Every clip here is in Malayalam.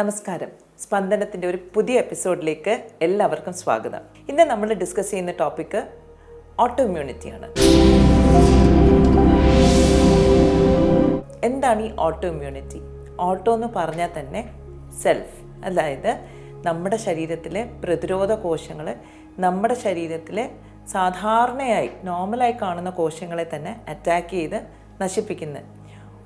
നമസ്കാരം. സ്പന്ദനത്തിന്റെ ഒരു പുതിയ എപ്പിസോഡിലേക്ക് എല്ലാവർക്കും സ്വാഗതം. ഇന്ന് നമ്മൾ ഡിസ്കസ് ചെയ്യുന്ന ടോപ്പിക്ക് ഓട്ടോ ഇമ്മ്യൂണിറ്റിയാണ് എന്താണ് ഈ ഓട്ടോ ഇമ്മ്യൂണിറ്റി ഓട്ടോ എന്ന് പറഞ്ഞാൽ തന്നെ സെൽഫ് അതായത് നമ്മുടെ ശരീരത്തിലെ പ്രതിരോധ കോശങ്ങൾ നമ്മുടെ ശരീരത്തിലെ സാധാരണയായി നോർമലായി കാണുന്ന കോശങ്ങളെ തന്നെ അറ്റാക്ക് ചെയ്ത് നശിപ്പിക്കുന്നത്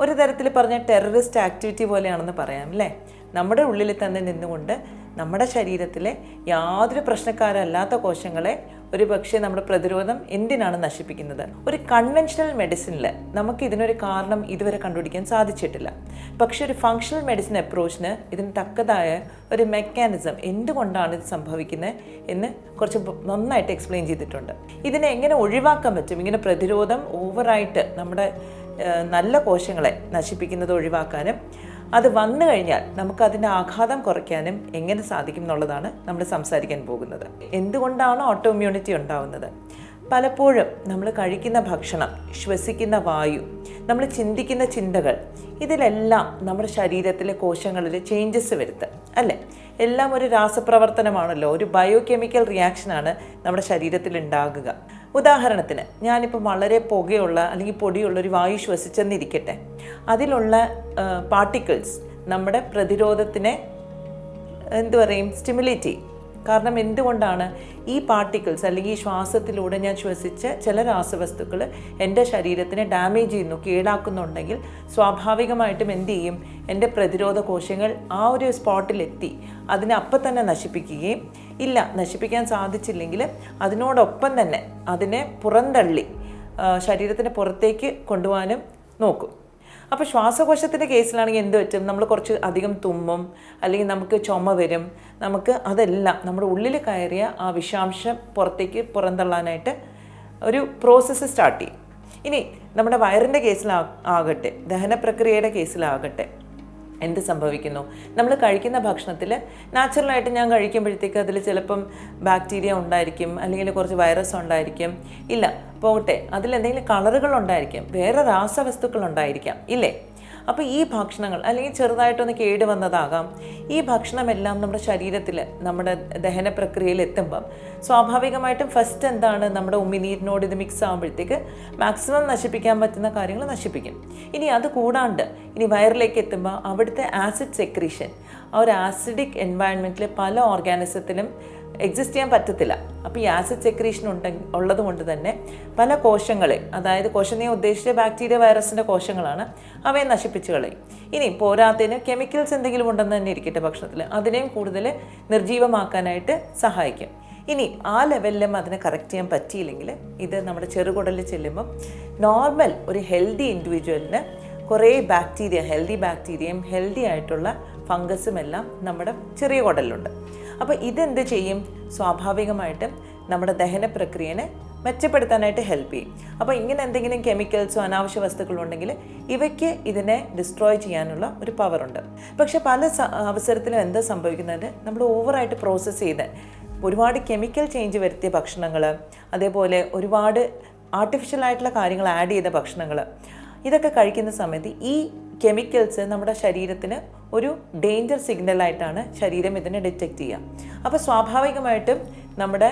ഒരു തരത്തിൽ പറഞ്ഞ ടെററിസ്റ്റ് ആക്ടിവിറ്റി പോലെയാണെന്ന് പറയാം അല്ലേ? നമ്മുടെ ഉള്ളിൽ തന്നെ നിന്നുകൊണ്ട് നമ്മുടെ ശരീരത്തിലെ യാതൊരു പ്രശ്നക്കാരല്ലാത്ത കോശങ്ങളെ ഒരു പക്ഷേ നമ്മുടെ പ്രതിരോധം എന്തിനാണ് നശിപ്പിക്കുന്നത്? ഒരു കൺവെൻഷണൽ മെഡിസിനിൽ നമുക്ക് ഇതിനൊരു കാരണം ഇതുവരെ കണ്ടുപിടിക്കാൻ സാധിച്ചിട്ടില്ല. പക്ഷേ ഒരു ഫങ്ഷണൽ മെഡിസിൻ അപ്രോച്ചിന് ഇതിന് തക്കതായ ഒരു മെക്കാനിസം എന്തുകൊണ്ടാണ് ഇത് സംഭവിക്കുന്നത് എന്ന് കുറച്ച് നന്നായിട്ട് എക്സ്പ്ലെയിൻ ചെയ്തിട്ടുണ്ട്. ഇതിനെ എങ്ങനെ ഒഴിവാക്കാൻ പറ്റും? ഇങ്ങനെ പ്രതിരോധം ഓവറായിട്ട് നമ്മുടെ നല്ല കോശങ്ങളെ നശിപ്പിക്കുന്നത് ഒഴിവാക്കാനും അത് വന്നു കഴിഞ്ഞാൽ നമുക്ക് അതിന്റെ ആഘാതം കുറയ്ക്കാനും എങ്ങനെ സാധിക്കും എന്നുള്ളതാണ് നമ്മൾ സംസാരിക്കാൻ പോകുന്നത്. എന്തുകൊണ്ടാണ് ഓട്ടോ ഇമ്മ്യൂണിറ്റി ഉണ്ടാവുന്നത്? പലപ്പോഴും നമ്മൾ കഴിക്കുന്ന ഭക്ഷണം ശ്വസിക്കുന്ന വായു നമ്മൾ ചിന്തിക്കുന്ന ചിന്തകൾ ഇതിലെല്ലാം നമ്മുടെ ശരീരത്തിലെ കോശങ്ങളിൽ ചേഞ്ചസ് വരുത്തുക അല്ലേ? എല്ലാം ഒരു രാസപ്രവർത്തനമാണല്ലോ ഒരു ബയോ കെമിക്കൽ റിയാക്ഷനാണ് നമ്മുടെ ശരീരത്തിൽ ഉണ്ടാകുക ഉദാഹരണത്തിന് ഞാനിപ്പോൾ വളരെ പുകയുള്ള അല്ലെങ്കിൽ പൊടിയുള്ള ഒരു വായു ശ്വസിച്ചെന്നിരിക്കട്ടെ. അതിലുള്ള പാർട്ടിക്കിൾസ് നമ്മുടെ പ്രതിരോധത്തിനെ എന്തു പറയും സ്റ്റിമുലേറ്റ് ചെയ്യും. കാരണം എന്തുകൊണ്ടാണ് ഈ പാർട്ടിക്കിൾസ് അല്ലെങ്കിൽ ഈ ശ്വാസത്തിലൂടെ ഞാൻ ശ്വസിച്ച ചില രാസവസ്തുക്കൾ എന്റെ ശരീരത്തിനെ ഡാമേജ് ചെയ്യുന്നു കേടാക്കുന്നുണ്ടെങ്കിൽ സ്വാഭാവികമായിട്ടും എന്ത് ചെയ്യും? എന്റെ പ്രതിരോധ കോശങ്ങൾ ആ ഒരു സ്പോട്ടിലെത്തി അതിനെ അപ്പം തന്നെ നശിപ്പിക്കുകയും ഇല്ല നശിപ്പിക്കാൻ സാധിച്ചില്ലെങ്കിൽ അതിനോടൊപ്പം തന്നെ അതിനെ പുറന്തള്ളി ശരീരത്തിന് പുറത്തേക്ക് കൊണ്ടുപോകാനും നോക്കും. അപ്പോൾ ശ്വാസകോശത്തിന്റെ കേസിലാണെങ്കിൽ എന്ത് പറ്റും? നമ്മൾ കുറച്ച് അധികം തുമ്മും അല്ലെങ്കിൽ നമുക്ക് ചുമ വരും. നമുക്ക് അതെല്ലാം നമ്മുടെ ഉള്ളിൽ കയറിയ ആ വിഷാംശം പുറത്തേക്ക് പുറന്തള്ളാനായിട്ട് ഒരു പ്രോസസ്സ് സ്റ്റാർട്ട് ചെയ്യും. ഇനി നമ്മുടെ വയറിന്റെ കേസിലാ ആകട്ടെ ദഹന പ്രക്രിയയുടെ കേസിലാകട്ടെ. എന്ത് സംഭവിക്കുന്നു? നമ്മൾ കഴിക്കുന്ന ഭക്ഷണത്തിൽ നാച്ചുറലായിട്ട് ഞാൻ കഴിക്കുമ്പോഴത്തേക്ക് അതിൽ ചിലപ്പം ബാക്ടീരിയ ഉണ്ടായിരിക്കും അല്ലെങ്കിൽ കുറച്ച് വൈറസ് ഉണ്ടായിരിക്കും. ഇല്ല പോകട്ടെ. അതിൽ എന്തെങ്കിലും കളറുകൾ ഉണ്ടായിരിക്കും. വേറെ രാസവസ്തുക്കൾ ഉണ്ടായിരിക്കാം. ഇല്ലേ? അപ്പോൾ ഈ ഭക്ഷണങ്ങൾ അല്ലെങ്കിൽ ചെറുതായിട്ടൊന്ന് കേട് വന്നതാകാം ഈ ഭക്ഷണമെല്ലാം നമ്മുടെ ശരീരത്തിൽ നമ്മുടെ ദഹന പ്രക്രിയയിൽ എത്തുമ്പം സ്വാഭാവികമായിട്ടും ഫസ്റ്റ് എന്താണ് നമ്മുടെ ഉമിനീരിനോട് ഇത് മിക്സ് ആകുമ്പോഴത്തേക്ക് മാക്സിമം നശിപ്പിക്കാൻ പറ്റുന്ന കാര്യങ്ങൾ നശിപ്പിക്കും. ഇനി അത് കൂടാണ്ട് ഇനി വയറിലേക്ക് എത്തുമ്പോൾ അവിടുത്തെ ആസിഡ് സെക്രീഷൻ ആ ഒരു ആസിഡിക് എൻവയൺമെന്റിൽ പല ഓർഗാനിസത്തിനും എക്സിസ്റ്റ് ചെയ്യാൻ പറ്റത്തില്ല. അപ്പോൾ ഈ ആസിഡ് സെക്രീഷൻ ഉണ്ടെ ഉള്ളത് കൊണ്ട് തന്നെ പല കോശങ്ങളെ അതായത് കോശം നീ ഉദ്ദേശിച്ച ബാക്ടീരിയ വൈറസിന്റെ കോശങ്ങളാണ് അവയെ നശിപ്പിച്ച് കളയും. ഇനി പോരാത്തതിന് കെമിക്കൽസ് എന്തെങ്കിലും ഉണ്ടെന്ന് തന്നെ ഇരിക്കട്ടെ ഭക്ഷണത്തിൽ. അതിനെയും കൂടുതൽ നിർജീവമാക്കാനായിട്ട് സഹായിക്കും. ഇനി ആ ലെവലിലും അതിനെ കറക്റ്റ് ചെയ്യാൻ പറ്റിയില്ലെങ്കിൽ ഇത് നമ്മുടെ ചെറുകുടലിൽ ചെല്ലുമ്പം നോർമൽ ഒരു ഹെൽത്തി ഇൻഡിവിജ്വലിന് കുറേ ബാക്ടീരിയ ഹെൽത്തി ബാക്ടീരിയയും ഹെൽത്തി ആയിട്ടുള്ള ഫംഗസും എല്ലാം നമ്മുടെ ചെറിയ കുടലിലുണ്ട്. അപ്പോൾ ഇതെന്ത് ചെയ്യും? സ്വാഭാവികമായിട്ടും നമ്മുടെ ദഹന പ്രക്രിയനെ മെച്ചപ്പെടുത്താനായിട്ട് ഹെൽപ്പ് ചെയ്യും. അപ്പോൾ ഇങ്ങനെ എന്തെങ്കിലും കെമിക്കൽസോ അനാവശ്യ വസ്തുക്കളോ ഉണ്ടെങ്കിൽ ഇവയ്ക്ക് ഇതിനെ ഡിസ്ട്രോയ് ചെയ്യാനുള്ള ഒരു പവറുണ്ട് പക്ഷെ പല അവസരത്തിലും എന്താ സംഭവിക്കുന്നത്? നമ്മൾ ഓവറായിട്ട് പ്രോസസ്സ് ചെയ്ത് ഒരുപാട് കെമിക്കൽ ചേഞ്ച് വരുത്തിയ ഭക്ഷണങ്ങൾ അതേപോലെ ഒരുപാട് ആർട്ടിഫിഷ്യൽ ആയിട്ടുള്ള കാര്യങ്ങൾ ആഡ് ചെയ്ത ഭക്ഷണങ്ങൾ ഇതൊക്കെ കഴിക്കുന്ന സമയത്ത് ഈ കെമിക്കൽസ് നമ്മുടെ ശരീരത്തിന് ഒരു ഡേഞ്ചർ സിഗ്നലായിട്ടാണ് ശരീരം ഇതിനെ ഡിറ്റക്റ്റ് ചെയ്യുക. അപ്പോൾ സ്വാഭാവികമായിട്ടും നമ്മുടെ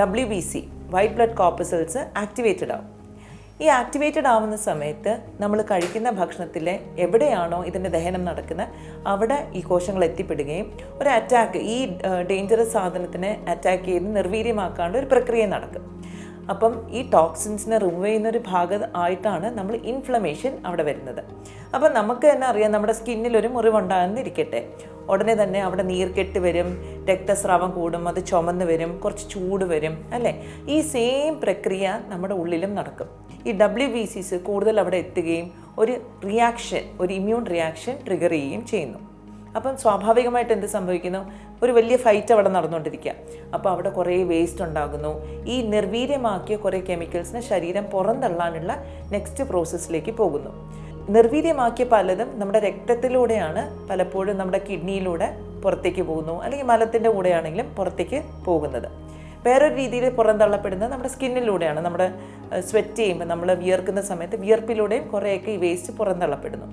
W B C white blood corpuscles activated ആവും. ഈ ആക്ടിവേറ്റഡ് ആവുന്ന സമയത്ത് നമ്മൾ കഴിക്കുന്ന ഭക്ഷണത്തിലെ എവിടെയാണോ ഇതിന്റെ ദഹനം നടക്കുന്നത് അവിടെ ഈ കോശങ്ങൾ എത്തിപ്പെടുകയും ഒരു അറ്റാക്ക് ഈ ഡേഞ്ചറസ് സാധനത്തിനെ അറ്റാക്ക് ചെയ്ത് നിർവീര്യമാക്കാണ്ട് ഒരു പ്രക്രിയ നടക്കും. അപ്പം ഈ ടോക്സിൻസിനെ റിമൂവ് ചെയ്യുന്ന ഒരു ഭാഗം ആയിട്ടാണ് നമ്മൾ ഇൻഫ്ലമേഷൻ അവിടെ വരുന്നത്. അപ്പം നമുക്ക് തന്നെ അറിയാം നമ്മുടെ സ്കിന്നിൽ ഒരു മുറിവുണ്ടാകുന്നിരിക്കട്ടെ. ഉടനെ തന്നെ അവിടെ നീർക്കെട്ട് വരും രക്തസ്രാവം കൂടും അത് ചുമന്ന് വരും കുറച്ച് ചൂട് വരും അല്ലേ? ഈ സെയിം പ്രക്രിയ നമ്മുടെ ഉള്ളിലും നടക്കും. ഈ ഡബ്ല്യു ബി സിസ് കൂടുതൽ അവിടെ എത്തുകയും ഒരു റിയാക്ഷൻ ഒരു ഇമ്മ്യൂൺ റിയാക്ഷൻ ട്രിഗർ ചെയ്യുകയും ചെയ്യുന്നു. അപ്പം സ്വാഭാവികമായിട്ട് എന്ത് സംഭവിക്കുന്നു? ഒരു വലിയ ഫൈറ്റ് അവിടെ നടന്നുകൊണ്ടിരിക്കുക. അപ്പോൾ അവിടെ കുറേ വേസ്റ്റ് ഉണ്ടാകുന്നു. ഈ നിർവീര്യമാക്കിയ കുറേ കെമിക്കൽസിനെ ശരീരം പുറന്തള്ളാനുള്ള നെക്സ്റ്റ് പ്രോസസ്സിലേക്ക് പോകുന്നു. നിർവീര്യമാക്കിയ പലതും നമ്മുടെ രക്തത്തിലൂടെയാണ് പലപ്പോഴും നമ്മുടെ കിഡ്നിയിലൂടെ പുറത്തേക്ക് പോകുന്നു. അല്ലെങ്കിൽ മലത്തിന്റെ കൂടെയാണെങ്കിലും പുറത്തേക്ക് പോകുന്നത്. വേറൊരു രീതിയിൽ പുറന്തള്ളപ്പെടുന്നത് നമ്മുടെ സ്കിന്നിലൂടെയാണ് നമ്മുടെ സ്വെറ്റ് ചെയ്യുമ്പോൾ നമ്മൾ വിയർക്കുന്ന സമയത്ത് വിയർപ്പിലൂടെയും കുറേയൊക്കെ ഈ വേസ്റ്റ് പുറന്തള്ളപ്പെടുന്നു.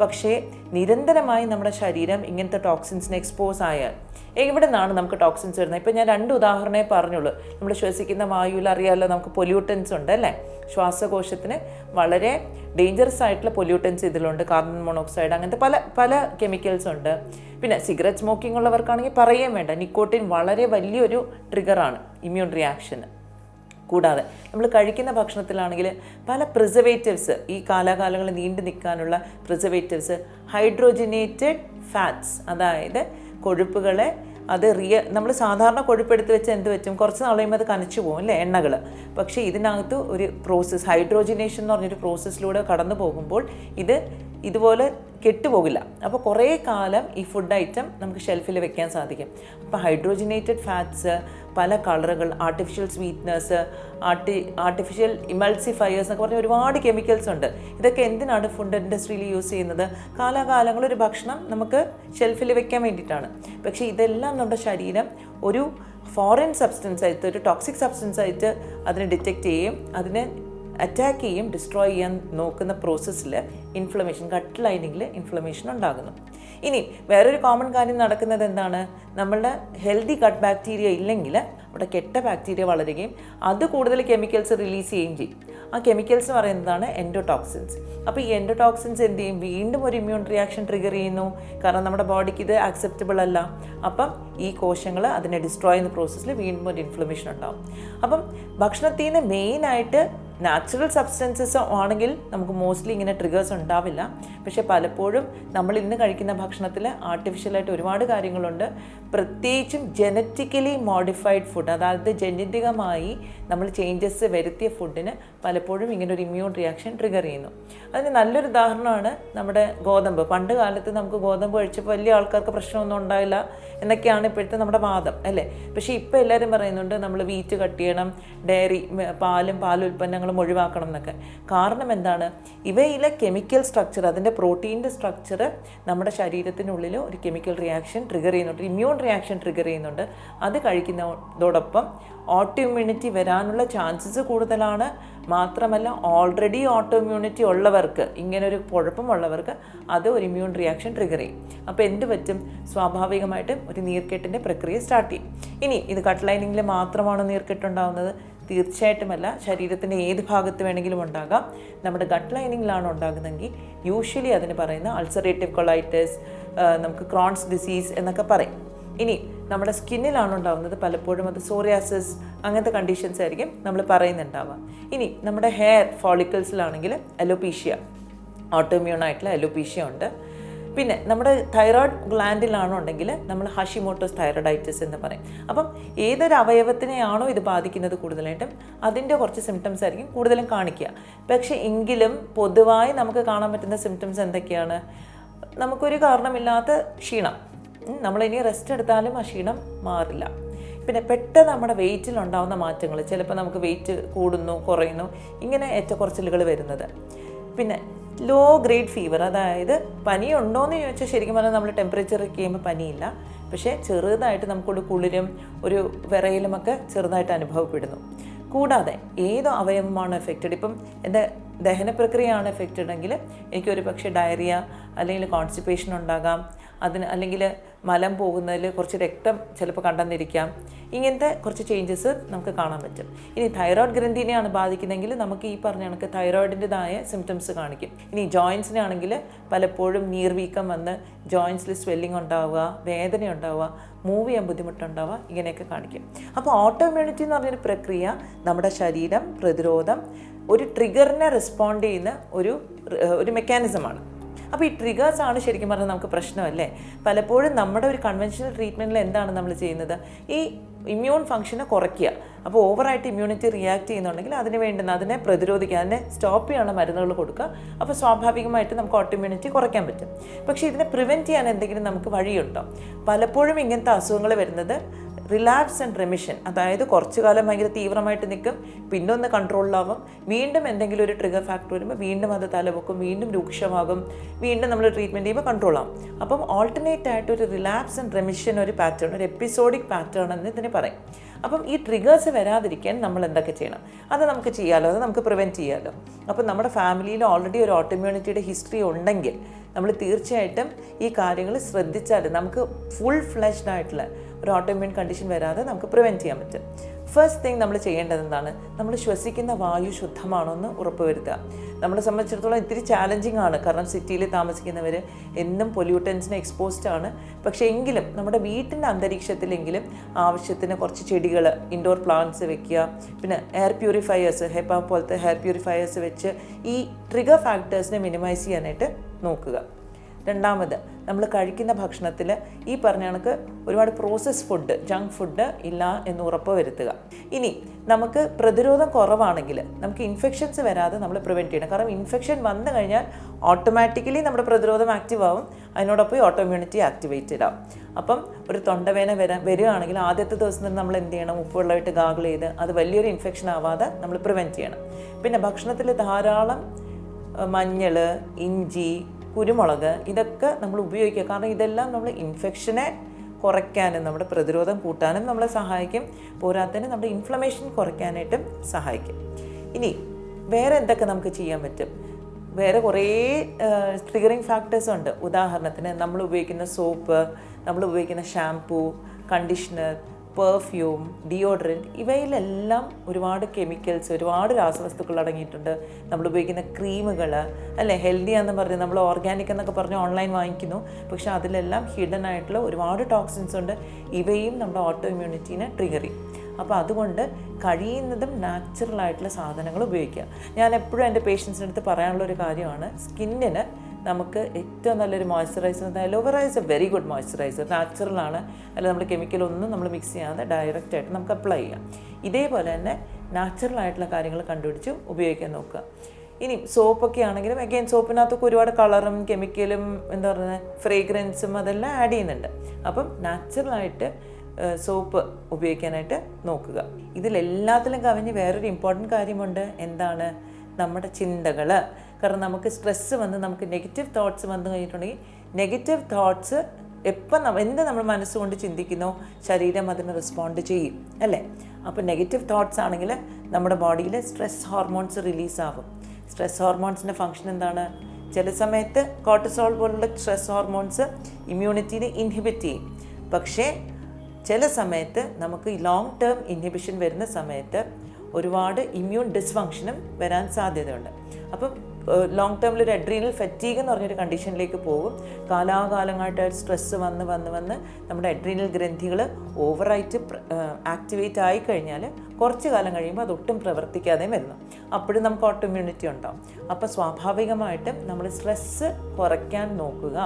പക്ഷേ നിരന്തരമായി നമ്മുടെ ശരീരം ഇങ്ങനത്തെ ടോക്സിൻസിന് എക്സ്പോസ് ആയാൽ എവിടെ നിന്നാണ് നമുക്ക് ടോക്സിൻസ് വരുന്നത്? ഇപ്പം ഞാൻ രണ്ട് ഉദാഹരണമേ പറഞ്ഞുള്ളൂ. നമ്മൾ ശ്വസിക്കുന്ന വായുവിൽ അറിയാമല്ലോ നമുക്ക് പൊല്യൂട്ടൻസ് ഉണ്ട് അല്ലേ? ശ്വാസകോശത്തിന് വളരെ ഡേഞ്ചറസ് ആയിട്ടുള്ള പൊല്യൂട്ടൻസ് ഇതിലുണ്ട്. കാർബൺ മോണോക്സൈഡ് അങ്ങനത്തെ പല പല കെമിക്കൽസ് ഉണ്ട്. പിന്നെ സിഗരറ്റ് സ്മോക്കിംഗ് ഉള്ളവർക്കാണെങ്കിൽ പറയുകയും വേണ്ട നിക്കോട്ടിൻ വളരെ വലിയൊരു ട്രിഗറാണ് ഇമ്മ്യൂൺ റിയാക്ഷന് കൂടാതെ നമ്മൾ കഴിക്കുന്ന ഭക്ഷണത്തിലാണെങ്കിൽ പല പ്രിസർവേറ്റീവ്സ് ഈ കാലാകാലങ്ങൾ നീണ്ടു നിൽക്കാനുള്ള പ്രിസർവേറ്റീവ്സ് ഹൈഡ്രോജനേറ്റഡ് ഫാറ്റ്സ് അതായത് കൊഴുപ്പുകളെ അത് റിയ നമ്മൾ സാധാരണ കൊഴുപ്പെടുത്ത് വെച്ച് എന്ത് വെച്ചും കുറച്ച് നാൾ കഴിയുമ്പോൾ അത് കനച്ചു പോകും അല്ലേ എണ്ണകൾ പക്ഷേ ഇതിനകത്ത് ഒരു പ്രോസസ്സ് ഹൈഡ്രോജിനേഷൻ എന്ന് പറഞ്ഞൊരു പ്രോസസ്സിലൂടെ കടന്നു പോകുമ്പോൾ ഇത് ഇതുപോലെ കെട്ടുപോകില്ല. അപ്പോൾ കുറേ കാലം ഈ ഫുഡ് ഐറ്റം നമുക്ക് ഷെൽഫിൽ വെക്കാൻ സാധിക്കും. അപ്പോൾ ഹൈഡ്രോജിനേറ്റഡ് ഫാറ്റ്സ് പല കളറുകൾ ആർട്ടിഫിഷ്യൽ സ്വീറ്റ്നസ് ആർട്ടി ആർട്ടിഫിഷ്യൽ ഇമൾസിഫയേഴ്സ് എന്നൊക്കെ പറഞ്ഞ ഒരുപാട് കെമിക്കൽസ് ഉണ്ട്. ഇതൊക്കെ എന്തിനാണ് ഫുഡ് ഇൻഡസ്ട്രിയിൽ യൂസ് ചെയ്യുന്നത്? കാലാകാലങ്ങൾ ഒരു ഭക്ഷണം നമുക്ക് ഷെൽഫിൽ വെക്കാൻ വേണ്ടിയിട്ടാണ്. പക്ഷേ ഇതെല്ലാം നമ്മുടെ ശരീരം ഒരു ഫോറിൻ സബ്സ്റ്റൻസ് ആയിട്ട് ഒരു ടോക്സിക് സബ്സ്റ്റൻസ് ആയിട്ട് അതിനെ ഡിറ്റക്റ്റ് ചെയ്യും അതിനെ അറ്റാക്ക് ചെയ്യും ഡിസ്ട്രോയ് ചെയ്യാൻ നോക്കുന്ന പ്രോസസ്സിൽ ഇൻഫ്ലമേഷൻ കട്ട് ലൈനിങ്ങിൽ ഇൻഫ്ലമേഷൻ ഉണ്ടാകുന്നു. ഇനി വേറൊരു കോമൺ കാര്യം നടക്കുന്നത് എന്താണ്? നമ്മളുടെ ഹെൽത്തി കട്ട് ബാക്ടീരിയ ഇല്ലെങ്കിൽ അവിടെ കെട്ട ബാക്ടീരിയ വളരുകയും അത് കൂടുതൽ കെമിക്കൽസ് റിലീസ് ചെയ്യുകയും ചെയ്യും. ആ കെമിക്കൽസ് പറയുന്നതാണ് എൻഡോടോക്സിൻസ് അപ്പോൾ ഈ എൻഡോടോക്സിൻസ് എന്ത് ചെയ്യും? വീണ്ടും ഒരു ഇമ്മ്യൂൺ റിയാക്ഷൻ ട്രിഗർ ചെയ്യുന്നു. കാരണം നമ്മുടെ ബോഡിക്ക് ഇത് ആക്സെപ്റ്റബിൾ അല്ല. അപ്പം ഈ കോശങ്ങൾ അതിനെ ഡിസ്ട്രോയ് ചെയ്യുന്ന പ്രോസസ്സിൽ വീണ്ടും ഒരു ഇൻഫ്ലമേഷൻ ഉണ്ടാകും അപ്പം ഭക്ഷണത്തിൽ നിന്ന് മെയിനായിട്ട് നാച്ചുറൽ സബ്സ്റ്റൻസസ് ആണെങ്കിൽ നമുക്ക് മോസ്റ്റ്ലി ഇങ്ങനെ ട്രിഗേഴ്സ് ഉണ്ടാവില്ല. പക്ഷേ പലപ്പോഴും നമ്മൾ ഇന്ന് കഴിക്കുന്ന ഭക്ഷണത്തിൽ ആർട്ടിഫിഷ്യലായിട്ട് ഒരുപാട് കാര്യങ്ങളുണ്ട്. പ്രത്യേകിച്ചും ജനറ്റിക്കലി മോഡിഫൈഡ് ഫുഡ് അതായത് ജനിതികമായി നമ്മൾ ചേഞ്ചസ് വരുത്തിയ ഫുഡിന് പലപ്പോഴും ഇങ്ങനെ ഒരു ഇമ്മ്യൂൺ റിയാക്ഷൻ ട്രിഗർ ചെയ്യുന്നു. അതിന് നല്ലൊരു ഉദാഹരണമാണ് നമ്മുടെ ഗോതമ്പ്. പണ്ട് കാലത്ത് നമുക്ക് ഗോതമ്പ് കഴിച്ചപ്പോൾ വലിയ ആൾക്കാർക്ക് പ്രശ്നമൊന്നും ഉണ്ടായില്ല എന്നൊക്കെയാണ് ഇപ്പോഴത്തെ നമ്മുടെ വാദം അല്ലേ? പക്ഷേ ഇപ്പോൾ എല്ലാവരും പറയുന്നുണ്ട് നമ്മൾ വീറ്റ് കട്ട് ചെയ്യണം ഡയറി പാലും പാലുൽപ്പന്നങ്ങളും ഒഴിവാക്കണം എന്നൊക്കെ. കാരണം എന്താണ്? ഇവയിലെ കെമിക്കൽ സ്ട്രക്ചർ അതിന്റെ പ്രോട്ടീന്റെ സ്ട്രക്ചർ നമ്മുടെ ശരീരത്തിനുള്ളിൽ ഒരു കെമിക്കൽ റിയാക്ഷൻ ട്രിഗർ ചെയ്യുന്നുണ്ട് ഇമ്മ്യൂൺ റിയാക്ഷൻ ട്രിഗർ ചെയ്യുന്നുണ്ട്. അത് കഴിക്കുന്നതോടൊപ്പം ഓട്ടോ ഇമ്മ്യൂണിറ്റി വരാനുള്ള ചാൻസസ് കൂടുതലാണ്. മാത്രമല്ല ഓൾറെഡി ഓട്ടോ ഇമ്മ്യൂണിറ്റി ഉള്ളവർക്ക് ഇങ്ങനെ ഒരു കുഴപ്പമുള്ളവർക്ക് അത് ഒരു ഇമ്മ്യൂൺ റിയാക്ഷൻ ട്രിഗർ ചെയ്യും. അപ്പോൾ എന്ത് പറ്റും? സ്വാഭാവികമായിട്ടും ഒരു നീർക്കെട്ടിന്റെ പ്രക്രിയ സ്റ്റാർട്ട് ചെയ്യും. ഇനി ഇത് കട്ട് മാത്രമാണ് മാത്രമാണോ നീർക്കെട്ടുണ്ടാകുന്നത് തീർച്ചയായിട്ടുമല്ല. ശരീരത്തിന്റെ ഏത് ഭാഗത്ത് വേണമെങ്കിലും ഉണ്ടാകാം. നമ്മുടെ ഗട്ട് ലൈനിങ്ങിലാണ് ഉണ്ടാകുന്നതെങ്കിൽ യൂഷ്വലി അതിന് പറയുന്ന അൾസറേറ്റീവ് കൊളൈറ്റിസ് നമുക്ക് ക്രോൺസ് ഡിസീസ് എന്നൊക്കെ പറയും. ഇനി നമ്മുടെ സ്കിന്നിലാണ് ഉണ്ടാകുന്നത്. പലപ്പോഴും അത് സോറിയാസിസ് അങ്ങനത്തെ കണ്ടീഷൻസ് ആയിരിക്കും നമ്മൾ പറയുന്നുണ്ടാവുക. ഇനി നമ്മുടെ ഹെയർ ഫോളിക്കിൾസിലാണെങ്കിൽ അലോപീഷ്യ ഓട്ടോമ്യൂൺ ആയിട്ടുള്ള അലോപീഷ്യ ഉണ്ട്. പിന്നെ നമ്മുടെ തൈറോയ്ഡ് ഗ്ലാൻഡിലാണുണ്ടെങ്കിൽ നമ്മൾ ഹഷിമോട്ടോസ് തൈറോയിഡൈറ്റിസ് എന്ന് പറയും. അപ്പം ഏതൊരു അവയവത്തിനെയാണോ ഇത് ബാധിക്കുന്നത് കൂടുതലായിട്ടും അതിന്റെ കുറച്ച് സിംറ്റംസ് ആയിരിക്കും കൂടുതലും കാണിക്കുക. പക്ഷേ എങ്കിലും പൊതുവായി നമുക്ക് കാണാൻ പറ്റുന്ന സിംറ്റംസ് എന്തൊക്കെയാണ്? നമുക്കൊരു കാരണമില്ലാത്ത ക്ഷീണം. നമ്മളിനി റെസ്റ്റ് എടുത്താലും ആ ക്ഷീണം മാറില്ല. പിന്നെ പെട്ടെന്ന് നമ്മുടെ വെയിറ്റിൽ ഉണ്ടാകുന്ന മാറ്റങ്ങൾ ചിലപ്പോൾ നമുക്ക് വെയിറ്റ് കൂടുന്നു കുറയുന്നു ഇങ്ങനെ ഏറ്റക്കുറച്ചിലുകൾ വരുന്നത്. പിന്നെ ലോ ഗ്രേഡ് ഫീവർ അതായത് പനി ഉണ്ടോയെന്ന് ചോദിച്ചാൽ ശരിക്കും പറഞ്ഞാൽ നമ്മൾ ടെമ്പറേച്ചർ ചെയ്യുമ്പോൾ പനിയില്ല. പക്ഷേ ചെറുതായിട്ട് നമുക്കൊരു കുളിരും ഒരു വിറയിലുമൊക്കെ ചെറുതായിട്ട് അനുഭവപ്പെടുന്നു. കൂടാതെ ഏത് അവയവമാണ് എഫക്റ്റഡ് ഇപ്പം എന്റെ ദഹന പ്രക്രിയയാണ് എഫക്റ്റഡ് എങ്കിൽ എനിക്കൊരു പക്ഷേ ഡയറിയ അല്ലെങ്കിൽ കോൺസ്റ്റിപ്പേഷൻ ഉണ്ടാകാം. അതിന് അല്ലെങ്കിൽ മലം പോകുന്നതിൽ കുറച്ച് രക്തം ചിലപ്പോൾ കണ്ടെന്നിരിക്കാം. ഇങ്ങനത്തെ കുറച്ച് ചേഞ്ചസ് നമുക്ക് കാണാൻ പറ്റും. ഇനി തൈറോയ്ഡ് ഗ്രന്ഥിനെയാണ് ബാധിക്കുന്നതെങ്കിൽ നമുക്ക് ഈ പറഞ്ഞ കണക്ക് തൈറോയിഡിന്റെതായ സിംറ്റംസ് കാണിക്കും. ഇനി ജോയിൻസിനാണെങ്കിൽ പലപ്പോഴും നീർവീക്കം വന്ന് ജോയിൻസിൽ സ്വെല്ലിംഗ് ഉണ്ടാവുക വേദന ഉണ്ടാവുക മൂവ് ചെയ്യാൻ ബുദ്ധിമുട്ടുണ്ടാവുക ഇങ്ങനെയൊക്കെ കാണിക്കും. അപ്പോൾ ഓട്ടോ ഇമ്മ്യൂണിറ്റി എന്ന് പറഞ്ഞൊരു പ്രക്രിയ നമ്മുടെ ശരീരം പ്രതിരോധം ഒരു ട്രിഗറിനെ റെസ്പോണ്ട് ചെയ്യുന്ന ഒരു ഒരു മെക്കാനിസമാണ് അപ്പോൾ ഈ ട്രിഗേഴ്സ് ആണ് ശരിക്കും പറഞ്ഞാൽ നമുക്ക് പ്രശ്നമല്ലേ? പലപ്പോഴും നമ്മുടെ ഒരു കൺവെൻഷണൽ ട്രീറ്റ്മെന്റിൽ എന്താണ് നമ്മൾ ചെയ്യുന്നത്? ഈ ഇമ്മ്യൂൺ ഫംഗ്ഷനെ കുറയ്ക്കുക. അപ്പോൾ ഓവറായിട്ട് ഇമ്മ്യൂണിറ്റി റിയാക്ട് ചെയ്യുന്നുണ്ടെങ്കിൽ അതിന് വേണ്ടുന്ന അതിനെ പ്രതിരോധിക്കുക അതിനെ സ്റ്റോപ്പ് ചെയ്യാനുള്ള മരുന്നുകൾ കൊടുക്കുക. അപ്പോൾ സ്വാഭാവികമായിട്ട് നമുക്ക് ഓട്ടോ ഇമ്മ്യൂണിറ്റി കുറയ്ക്കാൻ പറ്റും. പക്ഷേ ഇതിനെ പ്രിവെന്റ് ചെയ്യാൻ എന്തെങ്കിലും നമുക്ക് വഴിയുണ്ടോ? പലപ്പോഴും ഇങ്ങനത്തെ അസുഖങ്ങൾ വരുന്നത് റിലാക്സ് ആൻഡ് റെമിഷൻ. അതായത് കുറച്ചു കാലം ഭയങ്കര തീവ്രമായിട്ട് നിൽക്കും പിന്നെ ഒന്ന് കൺട്രോളിലാവും. വീണ്ടും എന്തെങ്കിലും ഒരു ട്രിഗർ ഫാക്ടർ വരുമ്പോൾ വീണ്ടും അത് തലപൊക്കും വീണ്ടും രൂക്ഷമാകും വീണ്ടും നമ്മൾ ട്രീറ്റ്മെന്റ് ചെയ്യുമ്പോൾ കൺട്രോൾ ആവും. അപ്പം ഓൾട്ടർനേറ്റ് ആയിട്ട് ഒരു റിലാക്സ് ആൻഡ് റെമിഷൻ ഒരു പാറ്റേൺ ഒരു എപ്പിസോഡിക് പാറ്റേൺ എന്ന് ഇതിനെ പറയും. അപ്പം ഈ ട്രിഗേഴ്സ് വരാതിരിക്കാൻ നമ്മൾ എന്തൊക്കെ ചെയ്യണം? അത് നമുക്ക് ചെയ്യാമല്ലോ അത് നമുക്ക് പ്രിവെന്റ് ചെയ്യാമല്ലോ അപ്പം നമ്മുടെ ഫാമിലിയിൽ ഓൾറെഡി ഒരു ഓട്ടോമ്യൂണിറ്റിയുടെ ഹിസ്റ്ററി ഉണ്ടെങ്കിൽ നമ്മൾ തീർച്ചയായിട്ടും ഈ കാര്യങ്ങൾ ശ്രദ്ധിച്ചാൽ നമുക്ക് ഫുൾ ഫ്ലെഷ്ഡ് ആയിട്ടുള്ള ഒരു ഓട്ടോമ്യൂൺ കണ്ടീഷൻ വരാതെ നമുക്ക് പ്രിവെന്റ് ചെയ്യാൻ പറ്റും. ഫസ്റ്റ് തിങ് നമ്മൾ ചെയ്യേണ്ടത് എന്താണ്? നമ്മൾ ശ്വസിക്കുന്ന വായു ശുദ്ധമാണോ എന്ന് ഉറപ്പുവരുത്തുക. നമ്മളെ സംബന്ധിച്ചിടത്തോളം ഇത്തിരി ചാലഞ്ചിങ് ആണ്. കാരണം സിറ്റിയിൽ താമസിക്കുന്നവർ എന്നും പൊല്യൂട്ടൻസിന് എക്സ്പോസ്ഡ് ആണ്. പക്ഷേ എങ്കിലും നമ്മുടെ വീട്ടിന്റെ അന്തരീക്ഷത്തിലെങ്കിലും ആവശ്യത്തിന് കുറച്ച് ചെടികൾ ഇൻഡോർ പ്ലാന്റ്സ് വെക്കുക. പിന്നെ എയർ പ്യൂരിഫയേഴ്സ് ഹെപ്പ പോലത്തെ ഹെയർ പ്യൂരിഫയേഴ്സ് വെച്ച് ഈ ട്രിഗർ ഫാക്ടേഴ്സിനെ മിനിമൈസ് ചെയ്യാനായിട്ട് നോക്കുക. രണ്ടാമത് നമ്മൾ കഴിക്കുന്ന ഭക്ഷണത്തിൽ ഈ പറഞ്ഞ കണക്ക് ഒരുപാട് പ്രോസസ് ഫുഡ് ജങ്ക് ഫുഡ് ഇല്ല എന്ന് ഉറപ്പ് വരുത്തുക. ഇനി നമുക്ക് പ്രതിരോധം കുറവാണെങ്കിൽ നമുക്ക് ഇൻഫെക്ഷൻസ് വരാതെ നമ്മൾ പ്രിവെന്റ് ചെയ്യണം. കാരണം ഇൻഫെക്ഷൻ വന്നു കഴിഞ്ഞാൽ ഓട്ടോമാറ്റിക്കലി നമ്മുടെ പ്രതിരോധം ആക്റ്റീവ് ആവും. അതിനോടൊപ്പം ഓട്ടോമ്യൂണിറ്റി ആക്ടിവേറ്റ് ആക്ടിവേറ്റഡ് ആവും. അപ്പം ഒരു തൊണ്ടവേന വരാൻ വരികയാണെങ്കിൽ ആദ്യത്തെ ദിവസം നമ്മൾ എന്ത് ചെയ്യണം? ഉപ്പുവെള്ളമായിട്ട് ഗാഗിൾ ചെയ്ത് അത് വലിയൊരു ഇൻഫെക്ഷൻ ആവാതെ നമ്മൾ പ്രിവെന്റ് ചെയ്യണം. പിന്നെ ഭക്ഷണത്തിൽ ധാരാളം മഞ്ഞൾ ഇഞ്ചി കുരുമുളക് ഇതൊക്കെ നമ്മൾ ഉപയോഗിക്കുക. കാരണം ഇതെല്ലാം നമ്മൾ ഇൻഫെക്ഷനെ കുറയ്ക്കാനും നമ്മുടെ പ്രതിരോധം കൂട്ടാനും നമ്മളെ സഹായിക്കും. പോരാത്തതിന് നമ്മുടെ ഇൻഫ്ലമേഷൻ കുറയ്ക്കാനായിട്ടും സഹായിക്കും. ഇനി വേറെ എന്തൊക്കെ നമുക്ക് ചെയ്യാൻ പറ്റും? വേറെ കുറേ ട്രിഗറിങ് ഫാക്ടേഴ്സ് ഉണ്ട്. ഉദാഹരണത്തിന് നമ്മൾ ഉപയോഗിക്കുന്ന സോപ്പ് നമ്മൾ ഉപയോഗിക്കുന്ന ഷാംപൂ കണ്ടീഷണർ പെർഫ്യൂം ഡിയോഡറന്റ് ഇവയിലെല്ലാം ഒരുപാട് കെമിക്കൽസ് ഒരുപാട് രാസവസ്തുക്കൾ അടങ്ങിയിട്ടുണ്ട്. നമ്മൾ ഉപയോഗിക്കുന്ന ക്രീമുകൾ അല്ലേ? ഹെൽത്തി എന്ന് പറഞ്ഞ് നമ്മൾ ഓർഗാനിക് എന്നൊക്കെ പറഞ്ഞ് ഓൺലൈൻ വാങ്ങിക്കുന്നു. പക്ഷെ അതിലെല്ലാം ഹിഡൻ ആയിട്ടുള്ള ഒരുപാട് ടോക്സിൻസ് ഉണ്ട്. ഇവയും നമ്മുടെ ഓട്ടോ ഇമ്മ്യൂണിറ്റീനെ ട്രിഗർ ചെയ്യും. അപ്പോൾ അതുകൊണ്ട് കഴിയുന്നതും നാച്ചുറൽ ആയിട്ടുള്ള സാധനങ്ങൾ ഉപയോഗിക്കുക. ഞാൻ എപ്പോഴും എന്റെ പേഷ്യൻസിന്റെ അടുത്ത് പറയാനുള്ള ഒരു കാര്യമാണ് സ്കിന്നിന് നമുക്ക് ഏറ്റവും നല്ലൊരു moisturiser aloe vera is a very good moisturiser natural ആണ്. അല്ല നമ്മൾ കെമിക്കലൊന്നും നമ്മൾ മിക്സ് ചെയ്യാതെ ഡയറക്റ്റ് ആയിട്ട് നമുക്ക് അപ്ലൈ ചെയ്യാം. ഇതേപോലെ തന്നെ നാച്ചുറൽ ആയിട്ടുള്ള കാര്യങ്ങൾ കണ്ടുപിടിച്ച് ഉപയോഗിക്കാൻ നോക്കുക. ഇനി സോപ്പൊക്കെ ആണെങ്കിലും അഗെയിൻ സോപ്പിനകത്തൊക്കെ ഒരുപാട് കളറും കെമിക്കലും എന്താ പറയുന്നത് ഫ്രേഗ്രൻസും അതെല്ലാം ആഡ് ചെയ്യുന്നുണ്ട്. അപ്പം നാച്ചുറലായിട്ട് സോപ്പ് ഉപയോഗിക്കാനായിട്ട് നോക്കുക. ഇതിലെല്ലാത്തിലും കവിഞ്ഞ് വേറൊരു ഇമ്പോർട്ടന്റ് കാര്യമുണ്ട്. എന്താണ്? നമ്മുടെ ചിന്തകൾ കാരണം നമുക്ക് സ്ട്രെസ്സ് വന്ന് നമുക്ക് നെഗറ്റീവ് തോട്ട്സ് വന്നു കഴിഞ്ഞിട്ടുണ്ടെങ്കിൽ നെഗറ്റീവ് തോട്ട്സ് എപ്പം എന്ത് നമ്മൾ മനസ്സുകൊണ്ട് ചിന്തിക്കുന്നോ ശരീരം അതിന് റെസ്പോണ്ട് ചെയ്യും അല്ലേ? അപ്പോൾ നെഗറ്റീവ് തോട്ട്സ് ആണെങ്കിൽ നമ്മുടെ ബോഡിയിൽ സ്ട്രെസ് ഹോർമോൺസ് റിലീസ് ആവും. സ്ട്രെസ് ഹോർമോൺസിന്റെ ഫങ്ഷൻ എന്താണ്? ചില സമയത്ത് കോർട്ടിസോൾ പോലുള്ള സ്ട്രെസ് ഹോർമോൺസ് ഇമ്മ്യൂണിറ്റീനെ ഇൻഹിബിറ്റ് ചെയ്യും. പക്ഷേ ചില സമയത്ത് നമുക്ക് ലോങ് ടേം ഇൻഹിബിഷൻ വരുന്ന സമയത്ത് ഒരുപാട് ഇമ്മ്യൂൺ ഡിസ്ഫങ്ഷനും വരാൻ സാധ്യതയുണ്ട്. അപ്പം ലോങ് ടേമിൽ ഒരു അഡ്രീനൽ ഫെറ്റീഗ് എന്ന് പറഞ്ഞൊരു കണ്ടീഷനിലേക്ക് പോകും. കാലാകാലങ്ങളായിട്ട് സ്ട്രെസ്സ് വന്ന് വന്ന് വന്ന് നമ്മുടെ അഡ്രീനൽ ഗ്രന്ഥികൾ ഓവറായിട്ട് ആക്ടിവേറ്റ് ആയി കഴിഞ്ഞാൽ കുറച്ച് കാലം കഴിയുമ്പോൾ അതൊട്ടും പ്രവർത്തിക്കാതെയും വരുന്നു അപ്പോഴും നമുക്ക് ഓട്ടോ ഇമ്മ്യൂണിറ്റി ഉണ്ടാവും. അപ്പോൾ സ്വാഭാവികമായിട്ടും നമ്മൾ സ്ട്രെസ്സ് കുറയ്ക്കാൻ നോക്കുക.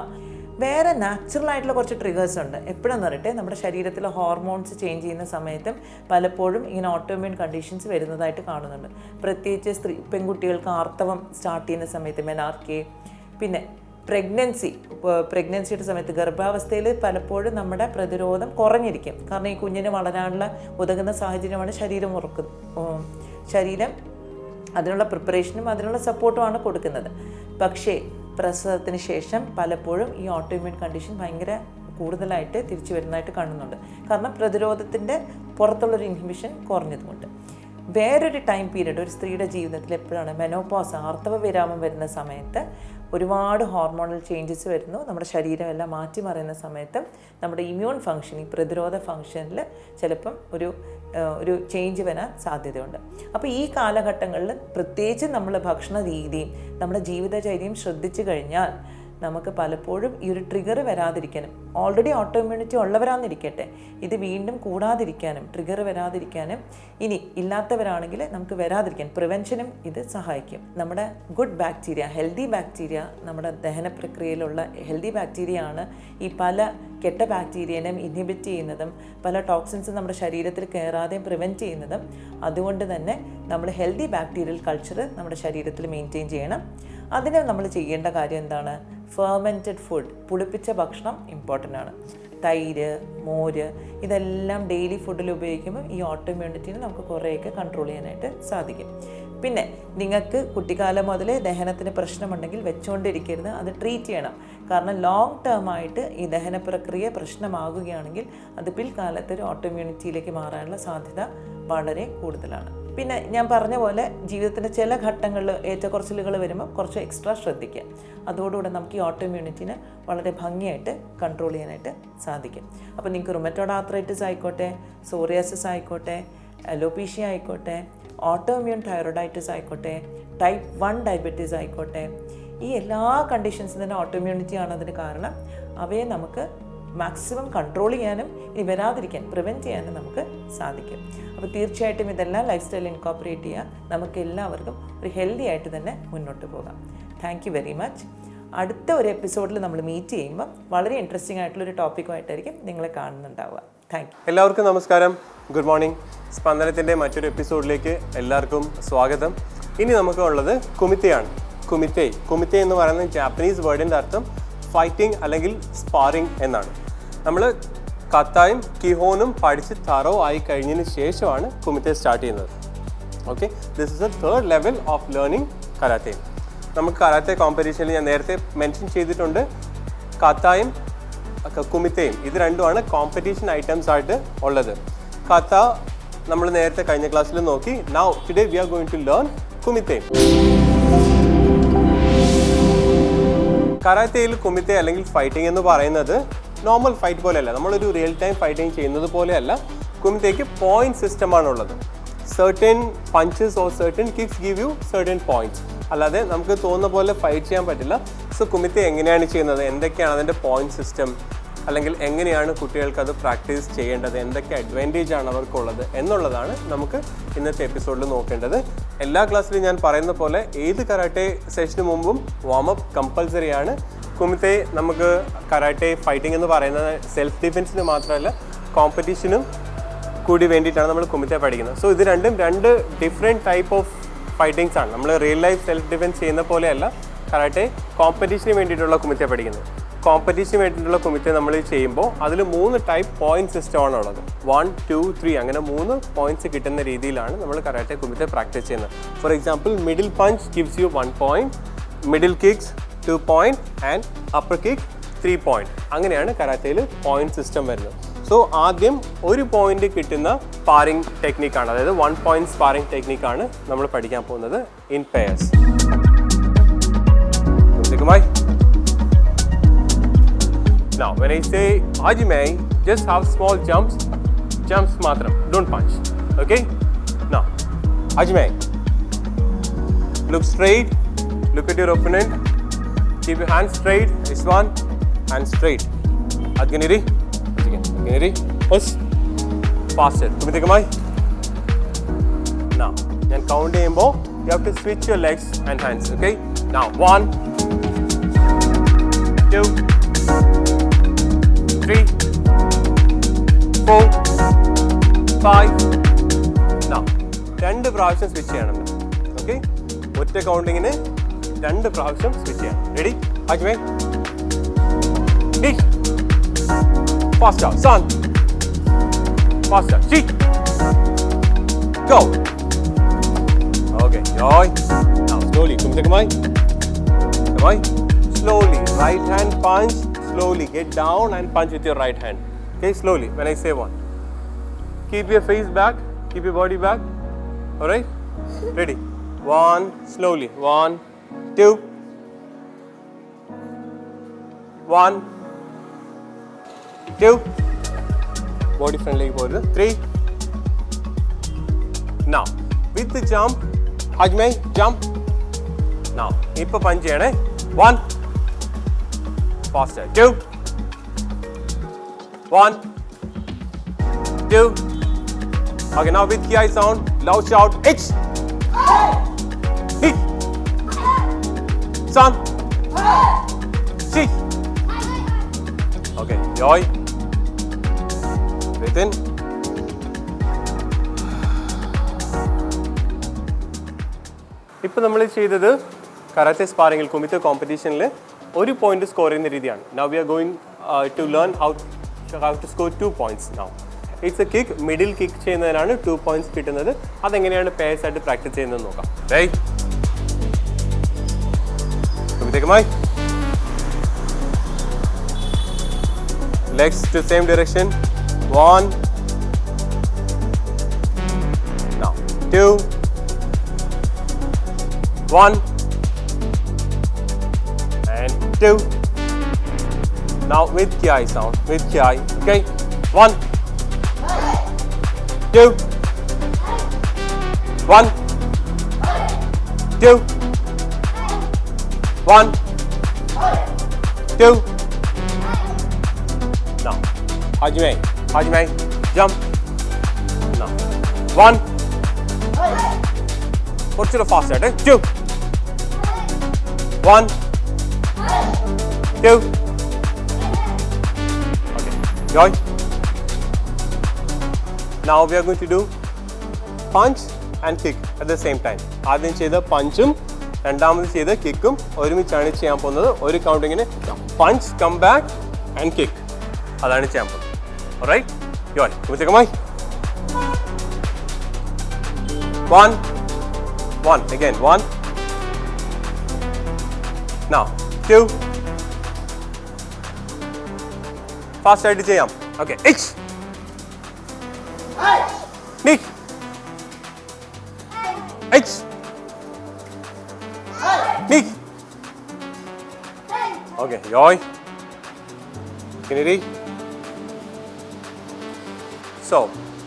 വേറെ നാച്ചുറൽ ആയിട്ടുള്ള കുറച്ച് ട്രിഗേഴ്സ് ഉണ്ട്. എപ്പോഴെന്ന് പറയട്ടെ നമ്മുടെ ശരീരത്തിലെ ഹോർമോൺസ് ചേഞ്ച് ചെയ്യുന്ന സമയത്തും പലപ്പോഴും ഇങ്ങനെ ഓട്ടോമ്യൂൺ കണ്ടീഷൻസ് വരുന്നതായിട്ട് കാണുന്നുണ്ട്. പ്രത്യേകിച്ച് സ്ത്രീ പെൺകുട്ടികൾക്ക് ആർത്തവം സ്റ്റാർട്ട് ചെയ്യുന്ന സമയത്ത് മെനാർക്കെ പിന്നെ പ്രഗ്നൻസി പ്രഗ്നൻസിയുടെ സമയത്ത് ഗർഭാവസ്ഥയിൽ പലപ്പോഴും നമ്മുടെ പ്രതിരോധം കുറഞ്ഞിരിക്കും. കാരണം ഈ കുഞ്ഞിന് വളരാനുള്ള ഉതകുന്ന സാഹചര്യമാണ് ശരീരം ഉറക്കു ശരീരം അതിനുള്ള പ്രിപ്പറേഷനും അതിനുള്ള സപ്പോർട്ടുമാണ് കൊടുക്കുന്നത്. പക്ഷേ പ്രസവത്തിന് ശേഷം പലപ്പോഴും ഈ ഓട്ടോമ്യൂൺ കണ്ടീഷൻ ഭയങ്കര കൂടുതലായിട്ട് തിരിച്ചു വരുന്നതായിട്ട് കാണുന്നുണ്ട്. കാരണം പ്രതിരോധത്തിന്റെ പുറത്തുള്ളൊരു ഇൻഹിബിഷൻ കുറഞ്ഞതുകൊണ്ട്. വേറൊരു ടൈം പീരീഡ് ഒരു സ്ത്രീയുടെ ജീവിതത്തിൽ എപ്പോഴാണ് മെനോപോസ് ആർത്തവ വിരാമം വരുന്ന സമയത്ത് ഒരുപാട് ഹോർമോണൽ ചേഞ്ചസ് വരുന്നു. നമ്മുടെ ശരീരമെല്ലാം മാറ്റിമറിയുന്ന സമയത്ത് നമ്മുടെ ഇമ്മ്യൂൺ ഫങ്ഷൻ ഈ പ്രതിരോധ ഫങ്ഷനിൽ ചിലപ്പം ഒരു ഒരു ചേഞ്ച് വരാൻ സാധ്യതയുണ്ട്. അപ്പോൾ ഈ കാലഘട്ടങ്ങളിൽ പ്രത്യേകിച്ച് നമ്മൾ ഭക്ഷണ രീതിയും നമ്മുടെ ജീവിതചര്യയും ശ്രദ്ധിച്ചു കഴിഞ്ഞാൽ നമുക്ക് പലപ്പോഴും ഈ ഒരു ട്രിഗർ വരാതിരിക്കാനും ഓൾറെഡി ഓട്ടോ ഇമ്മ്യൂണിറ്റി ഉള്ളവരാന്നിരിക്കട്ടെ ഇത് വീണ്ടും കൂടാതിരിക്കാനും ട്രിഗർ വരാതിരിക്കാനും ഇനി ഇല്ലാത്തവരാണെങ്കിൽ നമുക്ക് വരാതിരിക്കാൻ പ്രിവെൻഷനും ഇത് സഹായിക്കും. നമ്മുടെ ഗുഡ് ബാക്ടീരിയ ഹെൽത്തി ബാക്ടീരിയ നമ്മുടെ ദഹന പ്രക്രിയയിലുള്ള ഹെൽത്തി ബാക്ടീരിയ ആണ് ഈ പല കെട്ട ബാക്ടീരിയനും ഇൻഹിബിറ്റ് ചെയ്യുന്നതും പല ടോക്സിൻസും നമ്മുടെ ശരീരത്തിൽ കയറാതെയും പ്രിവെന്റ് ചെയ്യുന്നതും. അതുകൊണ്ട് തന്നെ നമ്മൾ ഹെൽത്തി ബാക്ടീരിയൽ കൾച്ചർ നമ്മുടെ ശരീരത്തിൽ മെയിന്റെയിൻ ചെയ്യണം. അതിന് നമ്മൾ ചെയ്യേണ്ട കാര്യം എന്താണ്? ഫെർമെന്റഡ് ഫുഡ് പുളിപ്പിച്ച ഭക്ഷണം ഇമ്പോർട്ടന്റ് ആണ്. തൈര് മോര് ഇതെല്ലാം ഡെയിലി ഫുഡിൽ ഉപയോഗിക്കുമ്പോൾ ഈ ഓട്ടോ ഇമ്മ്യൂണിറ്റിനെ നമുക്ക് കുറേയൊക്കെ കൺട്രോൾ ചെയ്യാനായിട്ട് സാധിക്കും. പിന്നെ നിങ്ങൾക്ക് കുട്ടിക്കാലം മുതലേ ദഹനത്തിന് പ്രശ്നമുണ്ടെങ്കിൽ വെച്ചുകൊണ്ടിരിക്കരുത് അത് ട്രീറ്റ് ചെയ്യണം. കാരണം ലോങ് ടേം ആയിട്ട് ഈ ദഹന പ്രക്രിയ പ്രശ്നമാകുകയാണെങ്കിൽ അത് പിൽക്കാലത്ത് ഒരു ഓട്ടോമ്യൂണിറ്റിയിലേക്ക് മാറാനുള്ള സാധ്യത വളരെ കൂടുതലാണ്. പിന്നെ ഞാൻ പറഞ്ഞ പോലെ ജീവിതത്തിന്റെ ചില ഘട്ടങ്ങളിൽ ഏറ്റക്കുറച്ചിലുകൾ വരുമ്പോൾ കുറച്ച് എക്സ്ട്രാ ശ്രദ്ധിക്കുക. അതോടുകൂടെ നമുക്ക് ഈ ഓട്ടോമ്യൂണിറ്റിനെ വളരെ ഭംഗിയായിട്ട് കൺട്രോൾ ചെയ്യാനായിട്ട് സാധിക്കും. അപ്പോൾ നിങ്ങൾക്ക് റുമറ്റോഡ് ആത്രൈറ്റിസ് ആയിക്കോട്ടെ സോറിയാസിസ് ആയിക്കോട്ടെ അലോപീഷ്യ ആയിക്കോട്ടെ ഓട്ടോമ്യൂൺ തൈറോയിഡൈറ്റിസ് ആയിക്കോട്ടെ ടൈപ്പ് വൺ ഡയബറ്റീസ് ആയിക്കോട്ടെ ഈ എല്ലാ കണ്ടീഷൻസും തന്നെ ഓട്ടോമ്യൂണിറ്റി ആണ് അതിന് കാരണം അവയെ നമുക്ക് മാക്സിമം കൺട്രോൾ ചെയ്യാനും ഇനി വരാതിരിക്കാൻ പ്രിവെന്റ് ചെയ്യാനും നമുക്ക് സാധിക്കും. അപ്പോൾ തീർച്ചയായിട്ടും ഇതെല്ലാം ലൈഫ് സ്റ്റൈൽ ഇൻകോപ്പറേറ്റ് ചെയ്യുക നമുക്ക് എല്ലാവർക്കും ഒരു ഹെൽത്തി ആയിട്ട് തന്നെ മുന്നോട്ട് പോകാം. താങ്ക് യു വെരി മച്ച് അടുത്ത ഒരു എപ്പിസോഡിൽ നമ്മൾ മീറ്റ് ചെയ്യുമ്പോൾ വളരെ ഇൻട്രസ്റ്റിംഗ് ആയിട്ടുള്ള ഒരു ടോപ്പിക്കുമായിട്ടായിരിക്കും നിങ്ങളെ കാണുന്നുണ്ടാവുക. താങ്ക് യു എല്ലാവർക്കും നമസ്കാരം. ഗുഡ് മോർണിംഗ് സ്പന്ദനത്തിന്റെ മറ്റൊരു എപ്പിസോഡിലേക്ക് എല്ലാവർക്കും സ്വാഗതം. ഇനി നമുക്ക് ഉള്ളത് കുമിത്തയാണ്. കുമിത്തേ. കുമിത്തേ എന്ന് പറയുന്ന ജാപ്പനീസ് വേർഡിന്റെ അർത്ഥം ഫൈറ്റിംഗ് അല്ലെങ്കിൽ സ്പാറിംഗ് എന്നാണ്. നമ്മൾ കത്തായും കിഹോനും പഠിച്ച് തറോ ആയി കഴിഞ്ഞതിന് ശേഷമാണ് കുമിത്തെ സ്റ്റാർട്ട് ചെയ്യുന്നത്. Okay this is a third level of learning karate നമുക്ക് കരാത്തെ കോമ്പറ്റീഷനിൽ ഞാൻ നേരത്തെ മെൻഷൻ ചെയ്തിട്ടുണ്ട്. കത്തായും കുമിത്തയും. ഇത് രണ്ടുമാണ് കോമ്പറ്റീഷൻ ഐറ്റംസ് ആയിട്ട് ഉള്ളത്. കത്ത നമ്മൾ നേരത്തെ കഴിഞ്ഞ ക്ലാസ്സിൽ നോക്കി. Now today we are going to learn കുമിത്തയും. കരാത്തയിൽ കുമിത്തെ അല്ലെങ്കിൽ ഫൈറ്റിംഗ് എന്ന് പറയുന്നത് നോർമൽ ഫൈറ്റ് പോലെയല്ല. നമ്മളൊരു റിയൽ ടൈം ഫൈറ്റിംഗ് ചെയ്യുന്നത് പോലെയല്ല. കുമിത്തേക്ക് point സിസ്റ്റമാണുള്ളത് certain punches or certain kicks give you certain points അല്ലാതെ നമുക്ക് തോന്നുന്ന പോലെ ഫൈറ്റ് ചെയ്യാൻ പറ്റില്ല. സോ കുമിത്തെ എങ്ങനെയാണ് ചെയ്യുന്നത്? എന്തൊക്കെയാണ് അതിന്റെ പോയിന്റ് സിസ്റ്റം അല്ലെങ്കിൽ എങ്ങനെയാണ് കുട്ടികൾക്ക് അത് പ്രാക്ടീസ് ചെയ്യേണ്ടത് എന്തൊക്കെ അഡ്വാന്റേജ് ആണ് അവർക്കുള്ളത് എന്നുള്ളതാണ് നമുക്ക് ഇന്നത്തെ എപ്പിസോഡിൽ നോക്കേണ്ടത്. എല്ലാ ക്ലാസ്സിലും ഞാൻ പറയുന്ന പോലെ ഏത് കരാട്ടെ സെഷന് മുമ്പും വാമപ്പ് കമ്പൽസറി ആണ്. കുമിത്തെ നമുക്ക് കരാട്ടെ ഫൈറ്റിംഗ് എന്ന് പറയുന്നത് സെൽഫ് ഡിഫെൻസിന് മാത്രമല്ല കോമ്പറ്റീഷനും കൂടി വേണ്ടിയിട്ടാണ് നമ്മൾ കുമിത്തെ പഠിക്കുന്നത്. സോ ഇത് രണ്ടും രണ്ട് ഡിഫറെന്റ് ടൈപ്പ് ഓഫ് ഫൈറ്റിങ്സ് ആണ്. നമ്മൾ റിയൽ ലൈഫ് സെൽഫ് ഡിഫെൻസ് ചെയ്യുന്ന പോലെയല്ല കരാട്ടെ കോമ്പറ്റീഷന് വേണ്ടിയിട്ടുള്ള കുമിത്തെ പഠിക്കുന്നത്. കോമ്പറ്റീഷന് വേണ്ടിയിട്ടുള്ള കുമിത്തെ നമ്മൾ ചെയ്യുമ്പോൾ അതിൽ മൂന്ന് ടൈപ്പ് പോയിന്റ് സിസ്റ്റമാണ് ഉള്ളത് വൺ ടു ത്രീ അങ്ങനെ മൂന്ന് പോയിന്റ്സ് കിട്ടുന്ന രീതിയിലാണ് നമ്മൾ കരാട്ടെ കുമിത്തെ പ്രാക്ടീസ് ചെയ്യുന്നത്. For example middle punch gives you one point middle kicks two point and upper kick three point അങ്ങനെയാണ് കരാത്തയിൽ പോയിന്റ് സിസ്റ്റം വരുന്നത്. സോ ആദ്യം ഒരു പോയിന്റ് കിട്ടുന്ന സ്പാറിംഗ് ടെക്നിക്കാണ് അതായത് വൺ പോയിന്റ് സ്പാറിംഗ് ടെക്നിക്കാണ് നമ്മൾ പഠിക്കാൻ പോകുന്നത് in pairs when I say Hajime, just have small jumps, jumps matram, don't punch. Okay? Now, Hajime. Look straight, look at your opponent, keep your hands straight, this one, and straight. Adganiri, Adganiri, push, faster. Kumitikkamai. Now, ഞാൻ കൗണ്ട് ചെയ്യുമ്പോൾ you have to switch your legs and hands, okay? Now, one, two, Five. Now, രണ്ട് പ്രാവശ്യം സ്വിച്ച് ചെയ്യണം ഓക്കെ ഒറ്റ കൗണ്ടിങ്ങിന് രണ്ട് പ്രാവശ്യം സ്വിച്ച് ചെയ്യണം റെഡി അജ്മേ fast son fast C go okay Joy now slowly കുമിതകമായി Right? Slowly. Right hand punch. Slowly. Get down and punch with your right hand. Okay, slowly when I say one. Keep your face back, keep your body back. Alright? Ready? One, slowly. One, two, one, two. Body friendly. Three. Now, with the jump, Ajmay, jump. Now, இப்போ பஞ்சு ஏனே One. Faster. Two. Two two. Okay, now with with sound, loud shout. Shout H Son. Son Okay, joy. Breathe in. ഇപ്പം നമ്മൾ ചെയ്തത് കരാത്തെ സ്പാറിങ്ങിൽ കുമിത്ത കോമ്പറ്റീഷനിൽ ഒരു പോയിന്റ് സ്കോർ ചെയ്യുന്ന രീതിയാണ് now we are going to learn how how to score two points now it's a kick middle kick ചെയ്യുന്നതിനാണ് ടു പോയിന്റ്സ് കിട്ടുന്നത്. അതെങ്ങനെയാണ് പേഴ്സ് ആയിട്ട് പ്രാക്ടീസ് ചെയ്യുന്നത് നോക്കാം. കവിതേക്കുമായി legs to same direction. One. Now two. One. And two. Now with ki sound, with ki. Okay, one, two, one, two, one, two. Now, hajime, hajime, jump. Now, one. Put to the fast two. One. Two. Now we are going to do punch and kick at the same time. ആദ്യം ചെയ്ത പഞ്ചും രണ്ടാമത് ചെയ്ത കിക്കും ഒരുമിച്ചാണ് ചെയ്യാൻ പോകുന്നത്. ഒരു കൗണ്ടിങ്ങിന് punch come back and kick അതാണ് ചെയ്യാൻ പോകുന്നത്. റൈറ്റ് യോൻ കുമിത്തക്കമായി one one again one. Now two. Fast ആയിട്ട് ചെയ്യാം. Okay H H. Nick. Okay, Joy. Kennedy. So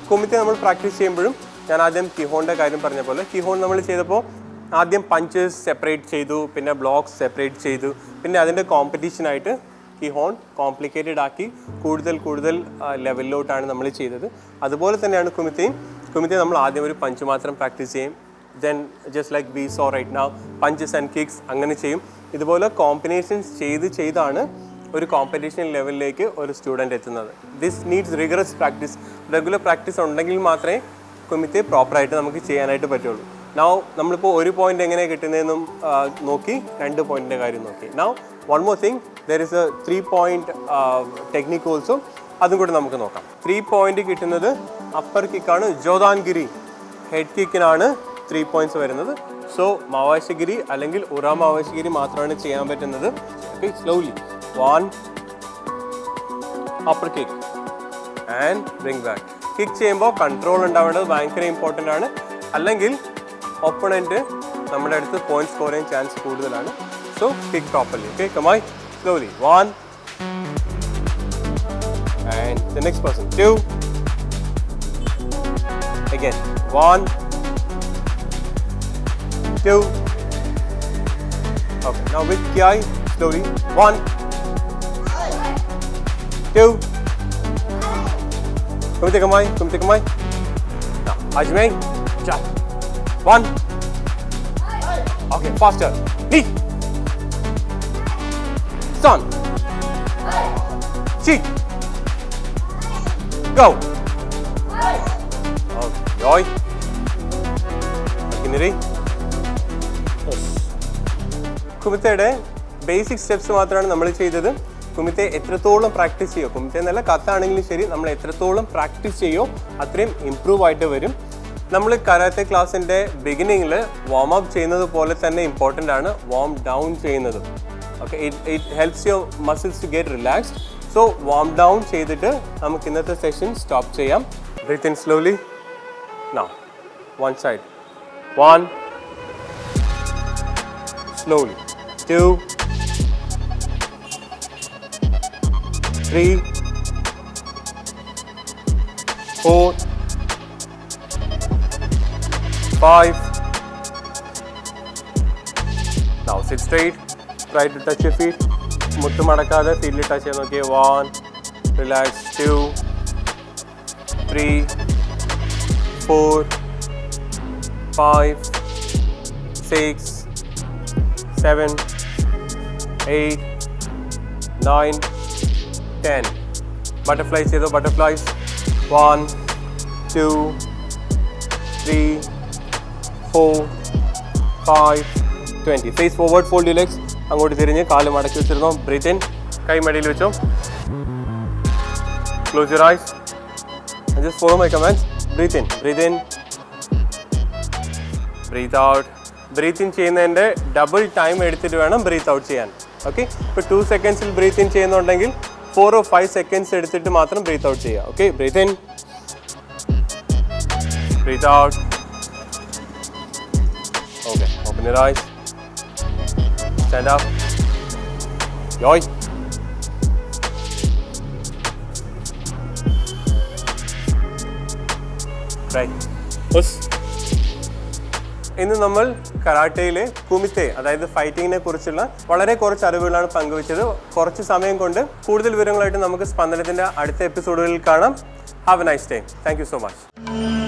കുമിത്തെ നമ്മൾ പ്രാക്ടീസ് ചെയ്യുമ്പോഴും ഞാൻ ആദ്യം കിഹോണിന്റെ കാര്യം പറഞ്ഞ പോലെ കിഹോൺ നമ്മൾ ചെയ്തപ്പോൾ ആദ്യം പഞ്ചസ് സെപ്പറേറ്റ് ചെയ്തു പിന്നെ ബ്ലോക്സ് സെപ്പറേറ്റ് ചെയ്തു പിന്നെ അതിന്റെ കോമ്പറ്റീഷനായിട്ട് കിഹോൺ കോംപ്ലിക്കേറ്റഡ് ആക്കി കൂടുതൽ കൂടുതൽ ലെവലിലോട്ടാണ് നമ്മൾ ചെയ്തത്. അതുപോലെ തന്നെയാണ് കുമിത്തയും. കുമിത്തെ നമ്മൾ ആദ്യം ഒരു പഞ്ച് മാത്രം പ്രാക്ടീസ് ചെയ്യും. Then just like bees or right now punches and kicks അങ്ങനെ ചെയ്യും. ഇതുപോലെ കോമ്പിനേഷൻസ് ചെയ്ത് ചെയ്താണ് ഒരു കോമ്പറ്റീഷൻ ലെവലിലേക്ക് ഒരു സ്റ്റുഡന്റ് എത്തുന്നത്. This needs rigorous practice regular practice ഉണ്ടെങ്കിൽ മാത്രമേ കുമിത്തെ പ്രോപ്പറായിട്ട് നമുക്ക് ചെയ്യാനായിട്ട് പറ്റുള്ളൂ. നൗ നമ്മളിപ്പോൾ ഒരു പോയിന്റ് എങ്ങനെ കിട്ടുന്നതെന്നും നോക്കി രണ്ട് പോയിന്റിന്റെ കാര്യം നോക്കി. Now one more thing there is a three point technique also അതും കൂടെ നമുക്ക് നോക്കാം. ത്രീ പോയിന്റ് കിട്ടുന്നത് അപ്പർ കിക്കാണ് ജോദാൻഗിരി ഹെഡ് കിക്കിനാണ് ത്രീ പോയിന്റ്സ് വരുന്നത്. സോ മാവാശഗിരി അല്ലെങ്കിൽ ഉറാ മാവാശഗിരി മാത്രമാണ് ചെയ്യാൻ പറ്റുന്നത്. Okay slowly one upper kick and bring back kick ചെയ്യുമ്പോൾ കൺട്രോൾ ഉണ്ടാവേണ്ടത് ഭയങ്കര ഇമ്പോർട്ടന്റ് ആണ്. അല്ലെങ്കിൽ ഒപ്പണന്റ് നമ്മുടെ അടുത്ത് പോയിന്റ് സ്കോർ ചെയ്യാൻ ചാൻസ് കൂടുതലാണ് സോ കിക്ക് പ്രോപ്പർലി ഓക്കെ കമായി slowly. One. And the next person. Two. Again. One. Two. Okay, now with the eye, slowly. One. Two. Come take a mic, come take a mic. Now, Ajme, jump. One. Okay, faster. Cheek go. Okay, Joy. Machinery. കുമിത്തയുടെ ബേസിക് സ്റ്റെപ്സ് മാത്രമാണ് നമ്മൾ ചെയ്തത്. കുമിത്തെ എത്രത്തോളം പ്രാക്ടീസ് ചെയ്യോ? കുമിത്തെ എന്നല്ല കത്താണെങ്കിലും ശരി നമ്മൾ എത്രത്തോളം പ്രാക്ടീസ് ചെയ്യോ അത്രയും ഇമ്പ്രൂവ് ആയിട്ട് വരും. നമ്മൾ കരാത്തെ ക്ലാസ്സിന്റെ ബിഗിനിങ്ങിൽ വാം അപ്പ് ചെയ്യുന്നത് പോലെ തന്നെ ഇമ്പോർട്ടന്റ് ആണ് വാം ഡൗൺ ചെയ്യുന്നത്. Okay it it helps your muscles to get relaxed so warm down ചെയ്തിട്ട് നമുക്ക് ഇന്നത്തെ സെഷൻ സ്റ്റോപ്പ് ചെയ്യാം breathe in slowly Now, one side. One. Slowly. Two. Three. Four. Five. Now sit straight. Try to touch your feet. മുട്ട് മടക്കാതെ ഫീൽഡിൽ ടച്ച് ചെയ്യാൻ നോക്കിയേ one relax two three four, five, six, seven, eight, nine, ten. Butterflies ചെയ്തോ butterflies. One, two, three, four, five, twenty. Face forward, fold your legs. അങ്ങോട്ട് തിരിഞ്ഞ് കാൽ മടക്കി വെച്ചിരുന്നു. ബ്രീത്തിൻ കൈ മടിയിൽ വെച്ചോ. Close your eyes just follow my commands. Breathe in in, breathe in, breathe out. Breathe in ചെയ്യുന്നതിന്റെ ഡബിൾ ടൈം എടുത്തിട്ട് വേണം ബ്രീത്ത് ഔട്ട് ചെയ്യാൻ. ഓക്കെ ഇപ്പോൾ ടു സെക്കൻഡ്സിൽ ബ്രീത്തിൻ ചെയ്യുന്നുണ്ടെങ്കിൽ ഫോർ ഓ ഫൈവ് സെക്കൻഡ്സ് എടുത്തിട്ട് മാത്രം ബ്രീത്ത് ഔട്ട് ചെയ്യുക. Okay breathe in breathe out okay open your eyes stand up. ഉസ് ഇന്ന് നമ്മൾ കരാട്ടയിലെ കുമിത്തെ അതായത് ഫൈറ്റിങ്ങിനെ കുറിച്ചുള്ള വളരെ കുറച്ച് അറിവുകളാണ് പങ്കുവച്ചത്. കുറച്ച് സമയം കൊണ്ട് കൂടുതൽ വിവരങ്ങളായിട്ട് നമുക്ക് സ്പന്ദനത്തിന്റെ അടുത്ത എപ്പിസോഡുകളിൽ കാണാം. Have a nice day thank you so much